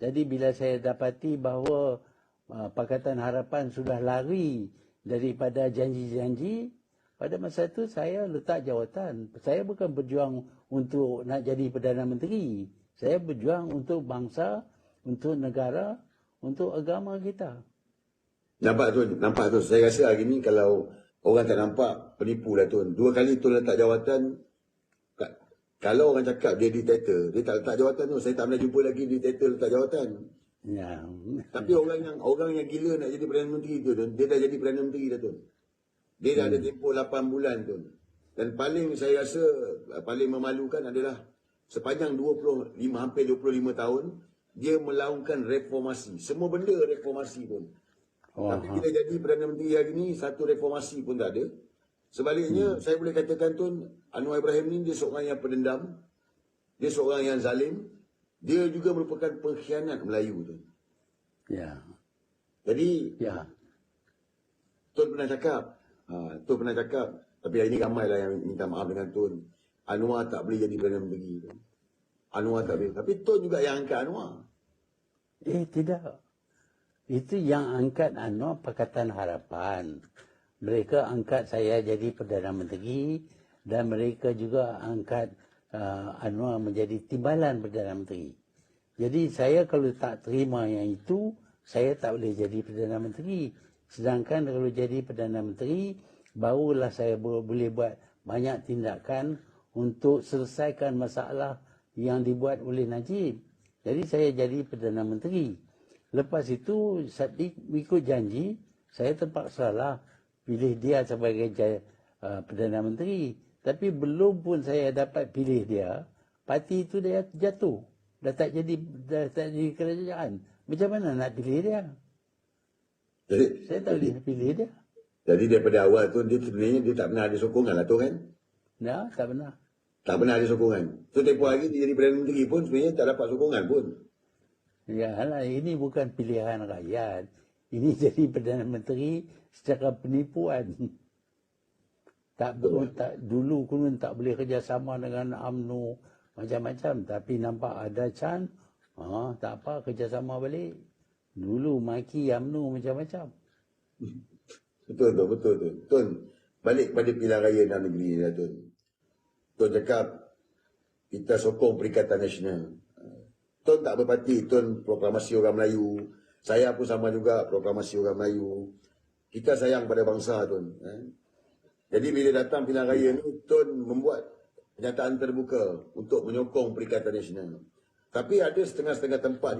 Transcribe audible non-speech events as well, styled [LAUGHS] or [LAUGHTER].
Jadi bila saya dapati bahawa uh, Pakatan Harapan sudah lari daripada janji-janji, pada masa itu saya letak jawatan. Saya bukan berjuang untuk nak jadi Perdana Menteri. Saya berjuang untuk bangsa, untuk negara, untuk agama kita. Nampak tu, nampak tu. Saya rasa hari ni kalau orang tak nampak, penipu lah tu. Dua kali tu letak jawatan, kalau orang cakap dia dictator, dia tak letak jawatan tu. Saya tak pernah jumpa lagi dictator letak jawatan. Ya. Tapi orang yang orang yang gila nak jadi Perdana Menteri tu, tu dia dah jadi Perdana Menteri dah tu. Dia dah ada tempoh 8 bulan tu. Dan paling saya rasa uh, paling memalukan adalah sepanjang 25 hampir 25 tahun dia melakukan reformasi. Semua benda reformasi pun. Wah, Tapi bila jadi Perdana Menteri hari ni satu reformasi pun tak ada. Sebaliknya saya boleh katakan tu Anwar Ibrahim ni dia seorang yang pendendam. Dia seorang yang zalim. Dia juga merupakan pengkhianat Melayu tu. ya. Jadi Ya. Tun pernah cakap, ha, Tun pernah cakap, tapi hari ni ramai lah yang minta maaf dengan Tun. Anwar tak boleh jadi Perdana Menteri. Anwar tak boleh. Tapi Tun juga yang angkat Anwar. Eh tidak. Itu yang angkat Anwar Pakatan Harapan. Mereka angkat saya jadi Perdana Menteri dan mereka juga angkat uh, Anwar menjadi timbalan Perdana Menteri. Jadi saya kalau tak terima yang itu, saya tak boleh jadi Perdana Menteri. Sedangkan kalau jadi Perdana Menteri, barulah saya bo- boleh buat banyak tindakan untuk selesaikan masalah yang dibuat oleh Najib. Jadi saya jadi Perdana Menteri. Lepas itu, di- ikut janji, saya terpaksa lah pilih dia sebagai uh, Perdana Menteri. Tapi belum pun saya dapat pilih dia, parti itu dia jatuh. Dah tak jadi dah tak jadi kerajaan. Macam mana nak pilih dia? Jadi, Saya tak boleh pilih dia. jadi daripada awal tu dia sebenarnya dia tak pernah ada sokongan lah tu kan. Ya, tak pernah. Tak pernah ada sokongan. So tempoh hari dia jadi Perdana Menteri pun sebenarnya tak dapat sokongan pun. Ya lah, ini bukan pilihan rakyat. Ini [LAUGHS] jadi Perdana Menteri secara penipuan. Tak, tak dulu pun tak boleh kerjasama dengan UMNO macam-macam. Tapi nampak ada Chan, ha, tak apa kerjasama balik. Dulu maki UMNO macam-macam. [LAUGHS] Betul tu, betul tu. Tun, balik pada pilihan raya dalam negeri ni lah Tun. Tun cakap, kita sokong Perikatan Nasional. Tun tak berparti, Tun proklamasi orang Melayu. Saya pun sama juga proklamasi orang Melayu. Kita sayang pada bangsa Tun. Eh? Jadi bila datang pilihan raya ni, Tun membuat pernyataan terbuka untuk menyokong Perikatan Nasional. Tapi ada setengah-setengah tempat